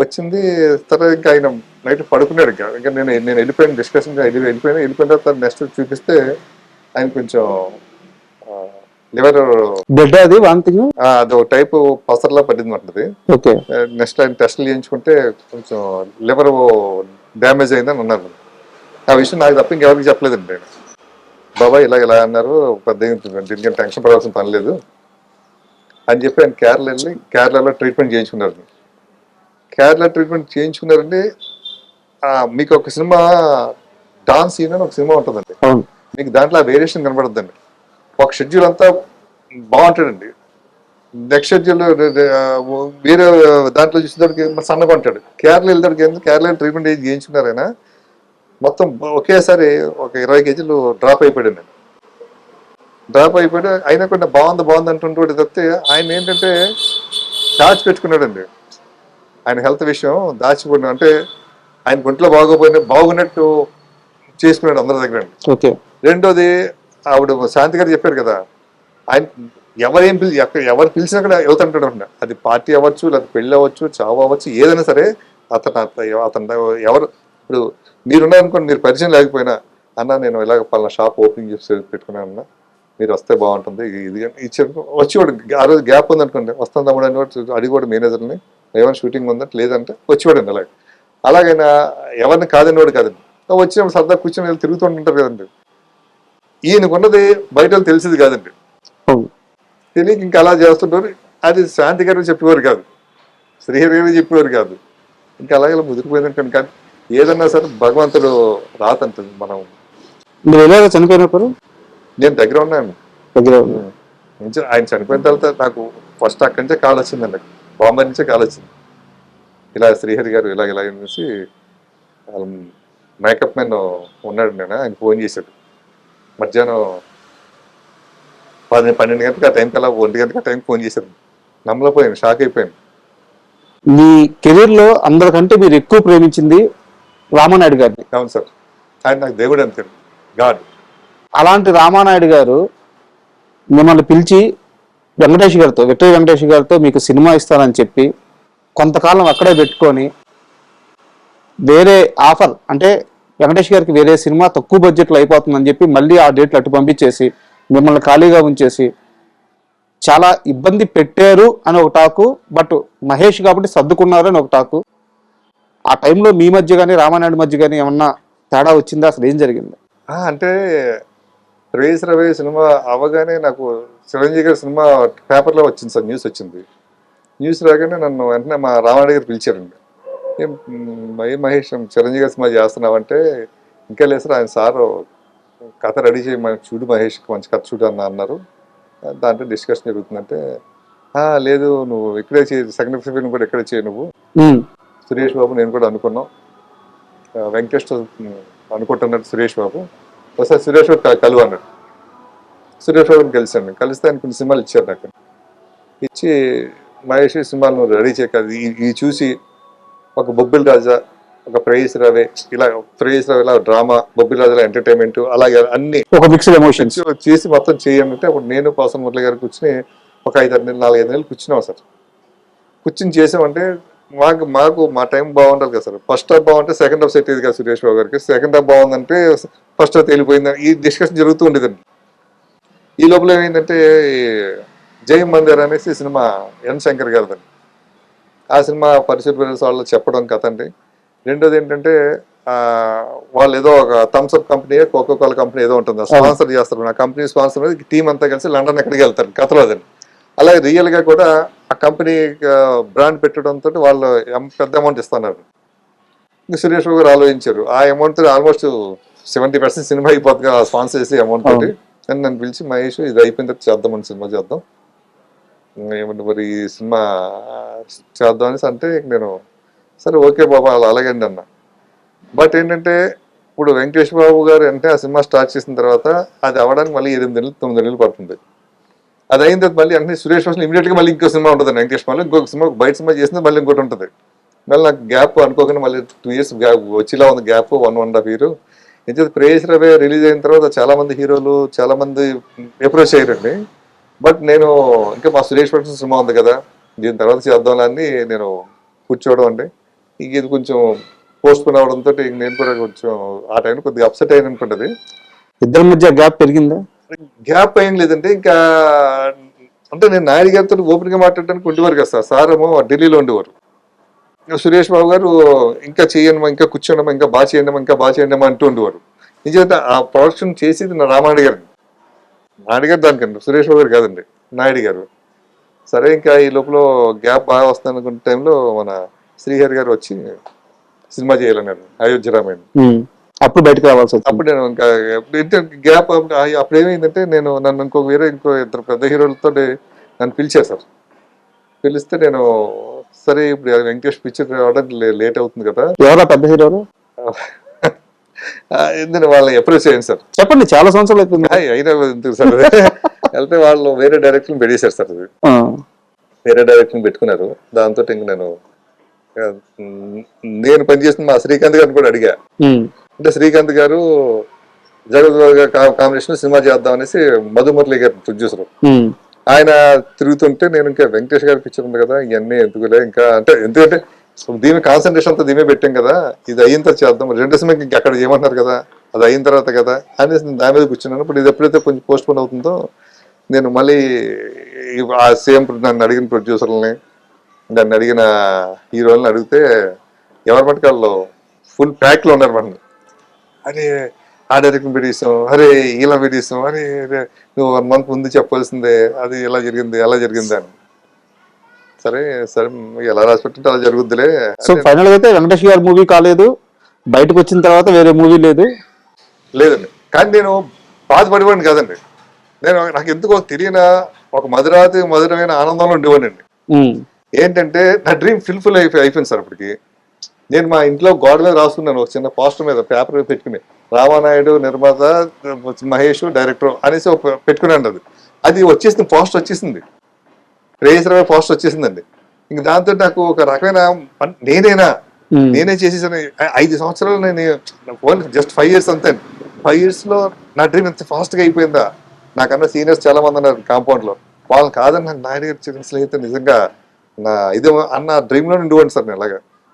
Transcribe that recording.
వచ్చింది తర్వాత ఇంకా ఆయన నైట్ పడుకున్నాడు ఇంకా. ఇంకా నేను నేను వెళ్ళిపోయాను డిస్కషన్ వెళ్ళిపోయాను. వెళ్ళిపోయిన తర్వాత నెక్స్ట్ చూపిస్తే ఆయన కొంచెం లివర్ బ్లడ్ అది వాంతింగ్ అది ఒక టైప్ పసర్లా పడింది అంటది. ఓకే నెక్స్ట్ ఆయన టెస్ట్లు చేయించుకుంటే కొంచెం లివర్ డ్యామేజ్ అయిందని అన్నారు. ఆ విషయం నాకు తప్ప ఇంకెవరికి చెప్పలేదండి నేను. బాబాయ్ ఇలా ఇలా అన్నారు పెద్ద దీనికి టెన్షన్ పడాల్సిన పని లేదు. అని చెప్పి ఆయన కేరళ వెళ్ళి కేరళలో ట్రీట్మెంట్ చేయించుకున్నారు. కేరళ ట్రీట్మెంట్ చేయించుకున్నారండి ఆ, మీకు ఒక సినిమా డాన్స్ సీన్ అని ఒక సినిమా ఉంటుందండి. మీకు దాంట్లో వేరియేషన్ కనబడద్దండి. ఒక షెడ్యూల్ అంతా బాగుంటాడండి. నెక్స్ట్ షెడ్యూల్ వేరే దాంట్లో చూసేదానికి సన్నగా ఉంటాడు. కేరళ వెళ్ళడానికి ఏంది కేరళ ట్రీట్మెంట్ ఏది చేయించుకున్నారు ఆయన? మొత్తం ఒకేసారి ఒక ఇరవై కేజీలు డ్రాప్ అయిపోయాడు నేను డ్రాప్ అయిపోయాడు. అయినా కూడా బాగుంది బాగుంది అంటుంటే తప్పితే ఆయన ఏంటంటే దాచి పెట్టుకున్నాడండి. ఆయన హెల్త్ విషయం దాచిపోయిన అంటే ఆయన గుంట్లో బాగోపోయినా బాగున్నట్టు చేసుకున్నాడు అందరి దగ్గర ఓకే. రెండోది ఆవిడ శాంతి గారు చెప్పారు కదా ఆయన ఎవరేం పిలిచి ఎక్కడ ఎవరు పిలిచినా కూడా వెళ్తుంటాడు అన్న అది పార్టీ అవ్వచ్చు లేదా పెళ్ళి అవ్వచ్చు చావు అవ్వచ్చు ఏదైనా సరే అతను అత- అతను ఎవరు ఇప్పుడు మీరున్నారనుకోండి మీరు పరిచయం లేకపోయినా అన్న నేను ఇలాగ పలానా షాప్ ఓపెనింగ్ చేసి పెట్టుకున్నాను అన్న మీరు వస్తే బాగుంటుంది ఇది అని ఇచ్చారు వచ్చేవాడు ఆ రోజు గ్యాప్ ఉందనుకోండి వస్తాను తమ్ముడు అని వాడు అడిగోడు మేనేజర్ని ఏమైనా షూటింగ్ ఉందంటే లేదంటే వచ్చేవాడండి అలాగే. అలాగైనా ఎవరిని కాదనివాడు కాదండి. వచ్చినప్పుడు సరదా కూర్చొని వెళ్ళి తిరుగుతుంటుంటారు కదండి. ఈయనకున్నది బయట వాళ్ళకి తెలిసింది కాదండి. తెలియక ఇంకా అలా చేస్తుంటారు. అది శాంతి గారు చెప్పేవారు కాదు. శ్రీహరి గారు చెప్పేవారు కాదు. ఇంకా అలాగే ఇలా ముదిరిపోయిందంటే కానీ ఏదన్నా సరే భగవంతుడు రాతంటుంది మనం. మీరు ఎలాగ చనిపోయినప్పుడు నేను దగ్గర ఉన్నాను. దగ్గర ఆయన చనిపోయిన తర్వాత నాకు ఫస్ట్ అక్కడి నుంచే కాల్ వచ్చిందండి. బాంబే నుంచే కాల్ వచ్చింది ఇలా శ్రీహరి గారు ఇలా ఇలా అనేసి మేకప్ మ్యాన్ ఉన్నాడు నేను ఆయన ఫోన్ చేశాడు. మధ్యాహ్నం పది పన్నెండు గంటలకు ఆ టైంకి అలా ఒంటి గంటకి ఆ టైంకి ఫోన్ చేశారు నమ్మలేకపోయాను షాక్ అయిపోయాను. మీ కెరీర్లో అందరికంటే మీరు ఎక్కువ ప్రేమించింది రామానాయుడు గారిని. అవును సార్. ఆయన నాకు దేవుడు అంటాడు గాడ్. అలాంటి రామానాయుడు గారు మిమ్మల్ని పిలిచి వెంకటేష్ గారితో విక్టరీ వెంకటేష్ గారితో మీకు సినిమా ఇస్తానని చెప్పి కొంతకాలం అక్కడే పెట్టుకొని వేరే ఆఫర్ అంటే వెంకటేష్ గారికి వేరే సినిమా తక్కువ బడ్జెట్లో అయిపోతుందని చెప్పి మళ్ళీ ఆ డేట్లు అటు పంపించేసి మిమ్మల్ని ఖాళీగా ఉంచేసి చాలా ఇబ్బంది పెట్టారు అని ఒక టాకు బట్ మహేష్ కాబట్టి సర్దుకున్నారు అని ఒక టాకు ఆ టైంలో మీ మధ్య కానీ రామానాయుడు మధ్య కానీ ఏమన్నా తేడా వచ్చిందా? అసలు ఏం జరిగింది? అంటే రేస్ రవే సినిమా అవగానే నాకు చిరంజీవి గారి సినిమా పేపర్లో వచ్చింది సార్ న్యూస్ వచ్చింది. న్యూస్ రాగానే నన్ను వెంటనే మా రామారెడ్డి గారు పిలిచారండి. ఏం మ్, మహేష్ చిరంజీవి గారి సినిమా చేస్తున్నావంటే ఇంకా లేదు సార్ ఆయన సార్ కథ రెడీ చేయి మనకి చూడు మహేష్ మంచి కథ చూడు అన్న అన్నారు. దాంట్లో డిస్కషన్ జరుగుతుందంటే "ఆ, లేదు నువ్వు ఇక్కడే చేయి సెకండ్ ఫిల్మ్ కూడా ఇక్కడే చేయి నువ్వు. సురేష్ బాబు నేను కూడా అనుకున్నాం. ఆ, వెంకటేష్ అనుకుంటున్నాడు సురేష్ బాబు. ఒకసారి సురేష్ కలువు అన్నాడు. సురేష్ బాబుని కలిశాను కలిస్తే ఆయన కొన్ని సినిమాలు ఇచ్చారు నాకు. ఇచ్చి మహేష్ ఈ సినిమాలు నువ్వు రెడీ చేయకాదు ఇది చూసి ఒక బొబ్బిల్ రాజా ఒక ప్రేయస్ రవే ఇలా ప్రేయస్ రవే ఇలా డ్రామా బొబ్బిల్ రాజా ఎంటర్టైన్మెంట్ అలాగే అన్ని ఒక మిక్స్డ్ ఎమోషన్స్ చేసి- మొత్తం చేయాలంటే అప్పుడు నేను పాసం మురళి గారు కూర్చుని ఒక ఐదు ఆరు నెలలు నాలుగు ఐదు నెలలు కూర్చున్నాం సార్. కూర్చుని చేసామంటే మాకు మాకు మా టైం బాగుండాలి కదా సార్. ఫస్ట్ హాఫ్ బాగుంటే సెకండ్ హాఫ్ సెట్ ఇది కదా సురేష్ బాబు గారికి. సెకండ్ హాఫ్ బాగుందంటే ఫస్ట్ హాఫ్ వెళ్ళిపోయింది ఈ డిస్కషన్ జరుగుతూ ఉండేదండి. ఈ లోపల ఏమైందంటే జై మందిర్ అనేసి సినిమా ఎన్ శంకర్ గారిదండి. ఆ సినిమా పరిశుభ్ర వాళ్ళు చెప్పడం కథ అండి. రెండోది ఏంటంటే వాళ్ళు ఏదో ఒక Thums Up company Coca Cola company ఏదో ఉంటుంది. స్పాన్సర్ చేస్తారు. ఆ కంపెనీ స్పాన్సర్ టీం అంతా కలిసి లండన్ ఎక్కడికి వెళ్తారు కథలో అదండి అలాగే రియల్గా కూడా ఆ కంపెనీ బ్రాండ్ పెట్టడంతో వాళ్ళు పెద్ద అమౌంట్ ఇస్తున్నారు. ఇంకా సురేష్ బాబు గారు ఆలోచించారు. ఆ amount almost seventy percent cinema అయిపోతుంది స్పాన్సర్ చేసి అమౌంట్ తోటి. అని నన్ను పిలిచి మహేష్ ఇది అయిపోయిన తర్వాత చేద్దామని సినిమా చేద్దాం. ఏమంటే మరి ఈ సినిమా చేద్దాం అనేసి అంటే నేను సరే ఓకే బాబా అలా అలాగండి అన్న. బట్ ఏంటంటే ఇప్పుడు వెంకటేష్ బాబు గారు అంటే ఆ సినిమా స్టార్ట్ చేసిన తర్వాత అది అవ్వడానికి మళ్ళీ ఎనిమిది నెలలు తొమ్మిది నెలలు పడుతుంది. అది అయిన తర్వాత మళ్ళీ అంటే సురేష్ వాసు ఇమీడియట్గా మళ్ళీ ఇంకో సినిమా ఉంటుంది వెంకటేష్ మళ్ళీ ఇంకొక సినిమా బయట సినిమా చేసింది మళ్ళీ ఇంకోటి ఉంటుంది. మళ్ళీ నాకు గ్యాప్ అనుకోకుండా మళ్ళీ టూ ఇయర్స్ గ్యాప్ వచ్చేలా ఉంది gap one one half year ఎందుకంటే ప్రేయస్ రవే రిలీజ్ అయిన తర్వాత చాలా మంది హీరోలు చాలా మంది అప్రోచ్ అయ్యారండి. బట్ నేను ఇంకా మా సురేష్ ప్రొడక్షన్ సినిమా ఉంది కదా దీని తర్వాత చేద్దాం అని నేను కూర్చోవడం అండి. ఇంక ఇది కొంచెం పోస్ట్ పోన్ అవడంతో ఇంక నేను కూడా కొంచెం ఆ టైంలో కొద్దిగా అప్సెట్ అయ్యాను అనుకుంటుంది. ఇద్దరి మధ్య గ్యాప్ పెరిగిందా? గ్యాప్ ఏం లేదంటే ఇంకా అంటే నేను నాయుడు గారితో ఓపెన్గా మాట్లాడడానికి ఉండేవారు కదా సార్. సార్ ఏమో ఢిల్లీలో ఉండేవారు. సురేష్ బాబు గారు ఇంకా చేయనమ్మా ఇంకా కూర్చోండమ్మా ఇంకా బాగా చేయండమ్మా ఇంకా బాగా చేయండమ్మా అంటూ ఉండేవారు. నిజంగా ఆ ప్రొడక్షన్ చేసేది నా రామాయుడు గారు. నాయుడు గారు దానికండి సురేష్ బాబు గారు కాదండి నాయుడు గారు. సరే ఇంకా ఈ లోపల గ్యాప్ బాగా వస్తుంది అనుకున్న టైంలో మన శ్రీహరి గారు వచ్చి సినిమా చేయాలన్నారు అయోధ్య రామాయణం. అప్పుడు బయటకు రావాల్సి వచ్చింది. అప్పుడు నేను ఇంకా గ్యాప్ అప్పుడు ఏమైందంటే నేను నన్ను ఇంకో వేరే ఇంకో ఇద్దరు పెద్ద హీరోలతో నన్ను పిలిచారు సార్. పిలిస్తే నేను సరే ఇప్పుడు వెంకటేష్ పిక్చర్ రావడానికి లేట్ అవుతుంది కదా. ఎవరా పెద్ద హీరోలు ఎందుకంటే వాళ్ళని అప్రోచ్ చేయండి సార్. చెప్పండి చాలా సంవత్సరాలు అయిపోయింది. అయినా ఎందుకు సార్? వెళ్తే వాళ్ళు వేరే డైరెక్షన్ పెట్టేశారు సార్. అది. వేరే డైరెక్షన్ పెట్టుకున్నారు. దాంతో ఇంక నేను నేను పనిచేసిన మా శ్రీకాంత్ గారిని కూడా అడిగా. అంటే శ్రీకాంత్ గారు జగత్ కాంబినేషన్ సినిమా చేద్దాం అనేసి మధుమురళి గారు ప్రొడ్యూసర్. ఆయన తిరుగుతుంటే నేను ఇంకా వెంకటేష్ గారి పిక్చర్ ఉంది కదా ఇవన్నీ ఎందుకులే? ఇంకా అంటే ఎందుకంటే దీని కాన్సన్ట్రేషన్ అంతా దీమే పెట్టాం కదా ఇది అయిన తర్వాత చేద్దాం. రెండు సినిమాకి ఇంకా అక్కడ ఏమన్నారు కదా అది అయిన తర్వాత కదా అనేసి నేను దాని మీద కూర్చున్నాను. ఇప్పుడు ఇది ఎప్పుడైతే కొంచెం పోస్ట్ పోన్ అవుతుందో నేను మళ్ళీ ఆ సేమ్ నన్ను అడిగిన ప్రొడ్యూసర్లని నన్ను అడిగిన హీరోలని అడిగితే ఎవరి మటుకు వాళ్ళు ఫుల్ ప్యాక్లో ఉన్నారు మన అరే ఆ డైరెక్షన్ పెట్టేసాం అరే ఇలా పెట్టేసాం అరే నువ్వు వన్ మంత్ ముందు చెప్పాల్సిందే. అది ఎలా జరిగింది ఎలా జరిగింది అని. సరే సరే ఎలా రాసి పెట్టింటే అలా జరుగుద్దిలే. సో ఫైనల్ అయితే వెంకటేష్ గారి మూవీ కాలేదు. బయటకు వచ్చిన తర్వాత వేరే మూవీ లేదు. లేదండి. కానీ నేను బాధపడేవాడిని కాదండి. నేను నాకు ఎందుకో తెలియన ఒక మధురాతి మధురమైన ఆనందంలో ఉండేవాడిని. ఏంటంటే నా డ్రీమ్ ఫుల్ఫిల్ అయిపోయి అయిపోయింది సార్ అప్పటికి. నేను మా ఇంట్లో గోడ మీద రాసుకున్నాను ఒక చిన్న పోస్టర్ మీద పేపర్ మీద పెట్టుకుని. రామానాయుడు నిర్మాత మహేష్ డైరెక్టర్ అనేసి ఒక పెట్టుకున్నాను అది. అది వచ్చేసింది పోస్టర్ వచ్చేసింది. రేసరమైన పోస్టర్ వచ్చేసిందండి. ఇంక దాంతో నాకు ఒక రకమైన నేనేనా. నేనే చేసేసాను ఐదు సంవత్సరాలు నేను ఓన్లీ జస్ట్ ఫైవ్ ఇయర్స్ అంతే. ఫైవ్ ఇయర్స్లో నా డ్రీమ్ ఎంత ఫాస్ట్గా అయిపోయిందా? నాకన్నా సీనియర్స్ చాలా మంది ఉన్నారు కాంపౌండ్లో. వాళ్ళని కాదని నాకు నాయుడు గారి చిన్న స్నేహితులు నిజంగా నా ఇది అన్న డ్రీమ్లో ఉండివ్వండి సార్ నేను అలాగా.